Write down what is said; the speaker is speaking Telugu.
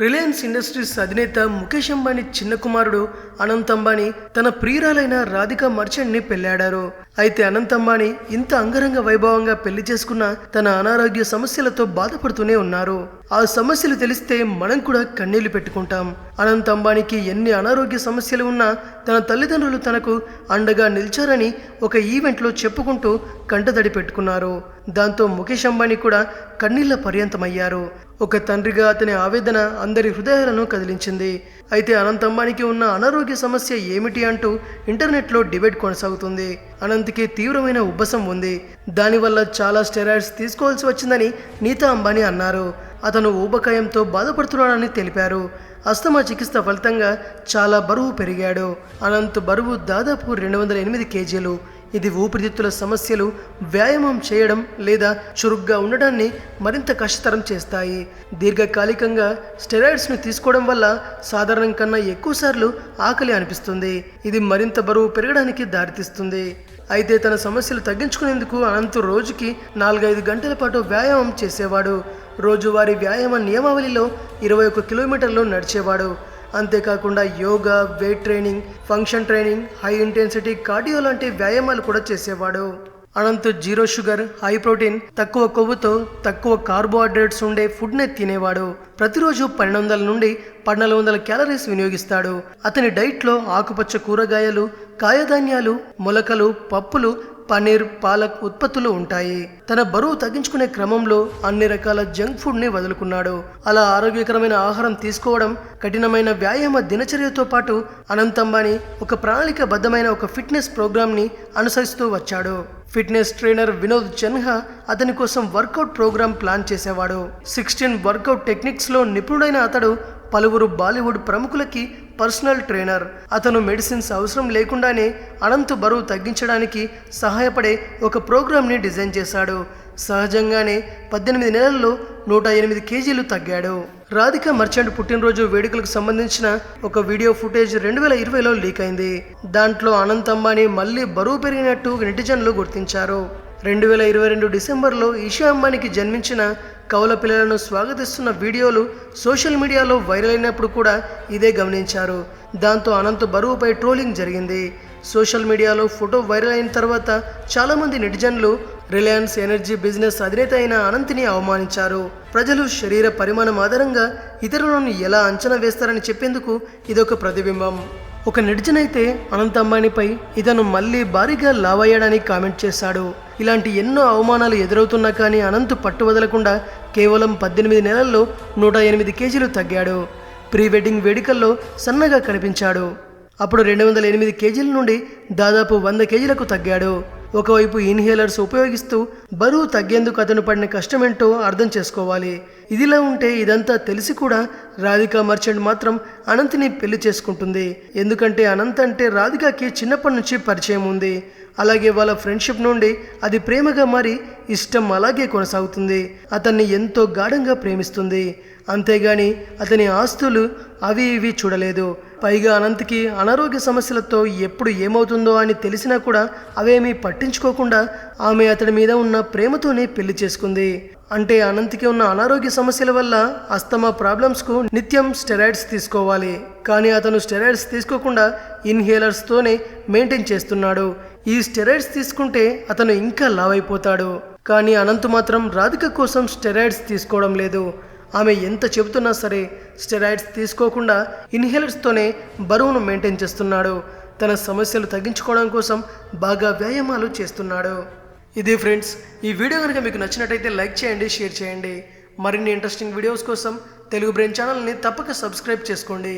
రిలయన్స్ ఇండస్ట్రీస్ అధినేత ముఖేష్ అంబానీ చిన్న కుమారుడు అనంత్ అంబానీ తన ప్రియురాలైన రాధికా మర్చెంట్ని పెళ్ళాడారు. అయితే అనంత్ అంబానీ ఇంత అంగరంగ వైభవంగా పెళ్ళి చేసుకున్న తన అనారోగ్య సమస్యలతో బాధపడుతూనే ఉన్నారు. ఆ సమస్యలు తెలిస్తే మనం కూడా కన్నీళ్ళు పెట్టుకుంటాం. అనంత్ అంబానీకి ఎన్ని అనారోగ్య సమస్యలు ఉన్నా తన తల్లిదండ్రులు తనకు అండగా నిలిచారని ఒక ఈవెంట్లో చెప్పుకుంటూ కంటదడి పెట్టుకున్నారు. దాంతో ముఖేష్ అంబానీ కూడా కన్నీళ్ళ పర్యంతమయ్యారు. ఒక తండ్రిగా అతని ఆవేదన అందరి హృదయాలను కదిలించింది. అయితే అనంత్ ఉన్న అనారోగ్య సమస్య ఏమిటి అంటూ ఇంటర్నెట్లో డిబేట్ కొనసాగుతుంది. అనంత్కి తీవ్రమైన ఉబ్బసం ఉంది. దానివల్ల చాలా స్టెరాయిడ్స్ తీసుకోవాల్సి వచ్చిందని నీతా అంబానీ అన్నారు. అతను ఊబకాయంతో బాధపడుతున్నాడని తెలిపారు. అస్తమా చికిత్స ఫలితంగా చాలా బరువు పెరిగాడు. అనంత్ బరువు దాదాపు రెండు వందల ఎనిమిది కేజీలు. ఇది ఊపిరితిత్తుల సమస్యలు వ్యాయామం చేయడం లేదా చురుగ్గా ఉండడాన్ని మరింత కష్టతరం చేస్తాయి. దీర్ఘకాలికంగా స్టెరాయిడ్స్ను తీసుకోవడం వల్ల సాధారణం కన్నా ఎక్కువసార్లు ఆకలి అనిపిస్తుంది. ఇది మరింత బరువు పెరగడానికి దారితీస్తుంది. అయితే తన సమస్యలు తగ్గించుకునేందుకు అనంత రోజుకి నాలుగైదు గంటల పాటు వ్యాయామం చేసేవాడు. రోజువారీ వ్యాయామ నియమావళిలో ఇరవై ఒక్క కిలోమీటర్లు నడిచేవాడు. అంతేకాకుండా yoga weight training function training high intensity cardio లాంటి వ్యాయామాలు కూడా చేసేవాడు. Anant zero sugar high protein తక్కువ కొవ్వుతో తక్కువ కార్బోహైడ్రేట్స్ ఉండే ఫుడ్నే తినేవాడు. ప్రతిరోజు పన్నెండు వందల నుండి పన్నెండు వందల క్యాలరీస్ వినియోగిస్తాడు. అతని డైట్లో ఆకుపచ్చ కూరగాయలు కాయధాన్యాలు మొలకలు పప్పులు పన్నీర్ పాలక్ ఉత్పత్తులు ఉంటాయి. తన బరువు తగ్గించుకునే క్రమంలో అన్ని రకాల జంక్ ఫుడ్ని వదులుకున్నాడు. అలా ఆరోగ్యకరమైన ఆహారం తీసుకోవడం కఠినమైన వ్యాయామ దినచర్యతో పాటు అనంతంబాని ఒక ప్రణాళికబద్ధమైన ఒక ఫిట్నెస్ ప్రోగ్రామ్ని అనుసరిస్తూ వచ్చాడు. ఫిట్నెస్ ట్రైనర్ వినోద్ చన్హా అతని కోసం వర్కౌట్ ప్రోగ్రాం ప్లాన్ చేసేవాడు. సిక్స్టీన్ వర్కౌట్ టెక్నిక్స్లో నిపుణుడైన అతడు పలువురు బాలీవుడ్ ప్రముఖులకి పర్సనల్ ట్రైనర్. అతను మెడిసిన్స్ అవసరం లేకుండానే అనంత్ బరువు తగ్గించడానికి సహాయపడే ఒక ప్రోగ్రామ్ని డిజైన్ చేశాడు. సహజంగానే పద్దెనిమిది నెలల్లో నూట ఎనిమిది కేజీలు తగ్గాడు. రాధిక మర్చెంట్ పుట్టినరోజు వేడుకలకు సంబంధించిన ఒక వీడియో ఫుటేజ్ రెండు వేల ఇరవైలో లీక్ అయింది. దాంట్లో అనంత్ అంబానీ మళ్ళీ బరువు పెరిగినట్టు నెటిజన్లు గుర్తించారు. రెండు వేల ఇరవై రెండు డిసెంబర్లో ఈషా అంబానీకి జన్మించిన కౌల పిల్లలను స్వాగతిస్తున్న వీడియోలు సోషల్ మీడియాలో వైరల్ అయినప్పుడు కూడా ఇదే గమనించారు. దాంతో అనంత్ బరువుపై ట్రోలింగ్ జరిగింది. సోషల్ మీడియాలో ఫోటో వైరల్ అయిన తర్వాత చాలామంది నెటిజన్లు రిలయన్స్ ఎనర్జీ బిజినెస్ అధినేత అయిన అనంత్ని అవమానించారు. ప్రజలు శరీర పరిమాణం ఆధారంగా ఇతరులను ఎలా అంచనా వేస్తారని చెప్పేందుకు ఇదొక ప్రతిబింబం. ఒక నెటిజన్ అయితే అనంత్ అంబానీపై ఇతను మళ్ళీ భారీగా లావయ్యాడని కామెంట్ చేశాడు. ఇలాంటి ఎన్నో అవమానాలు ఎదురవుతున్నా కానీ అనంత్ పట్టు వదలకుండా కేవలం పద్దెనిమిది నెలల్లో నూట ఎనిమిది కేజీలు తగ్గాడు. ప్రీ వెడ్డింగ్ వేడుకల్లో సన్నగా కనిపించాడు. అప్పుడు రెండు వందల ఎనిమిది కేజీల నుండి దాదాపు వంద కేజీలకు తగ్గాడు. ఒకవైపు ఇన్హేలర్స్ ఉపయోగిస్తూ బరువు తగ్గేందుకు అతను పడిన కష్టమేంటో అర్థం చేసుకోవాలి. ఇదిలా ఉంటే ఇదంతా తెలిసి కూడా రాధికా మర్చెంట్ మాత్రం అనంత్ని పెళ్ళి చేసుకుంటుంది. ఎందుకంటే అనంత్ అంటే రాధికాకి చిన్నప్పటి నుంచి పరిచయం ఉంది. అలాగే వాళ్ళ ఫ్రెండ్షిప్ నుండి అది ప్రేమగా మారి ఇష్టం అలాగే కొనసాగుతుంది. అతన్ని ఎంతో గాఢంగా ప్రేమిస్తుంది. అంతేగాని అతని ఆస్తులు అవి ఇవి చూడలేదు. పైగా అనంత్కి అనారోగ్య సమస్యలతో ఎప్పుడు ఏమవుతుందో అని తెలిసినా కూడా అవేమీ పట్టించుకోకుండా ఆమె అతడి మీద ఉన్న ప్రేమతోనే పెళ్ళి చేసుకుంది. అంటే అనంత్కి ఉన్న అనారోగ్య సమస్యల వల్ల అస్తమా ప్రాబ్లమ్స్కు నిత్యం స్టెరాయిడ్స్ తీసుకోవాలి. కానీ అతను స్టెరాయిడ్స్ తీసుకోకుండా ఇన్హేలర్స్తోనే మెయింటైన్ చేస్తున్నాడు. ఈ స్టెరాయిడ్స్ తీసుకుంటే అతను ఇంకా లావ్ అయిపోతాడు కానీ అనంత్ మాత్రం రాధిక కోసం స్టెరాయిడ్స్ తీసుకోవడం లేదు. ఆమె ఎంత చెబుతున్నా సరే స్టెరాయిడ్స్ తీసుకోకుండా ఇన్హేలర్స్తోనే బరువును మెయింటైన్ చేస్తున్నాడు. తన సమస్యలు తగ్గించుకోవడం కోసం బాగా వ్యాయామాలు చేస్తున్నాడు. ఇది ఫ్రెండ్స్ ఈ వీడియో కనుక మీకు నచ్చినట్టయితే లైక్ చేయండి షేర్ చేయండి. మరిన్ని ఇంట్రెస్టింగ్ వీడియోస్ కోసం తెలుగు బ్రెయిన్ ఛానల్ని తప్పక సబ్స్క్రైబ్ చేసుకోండి.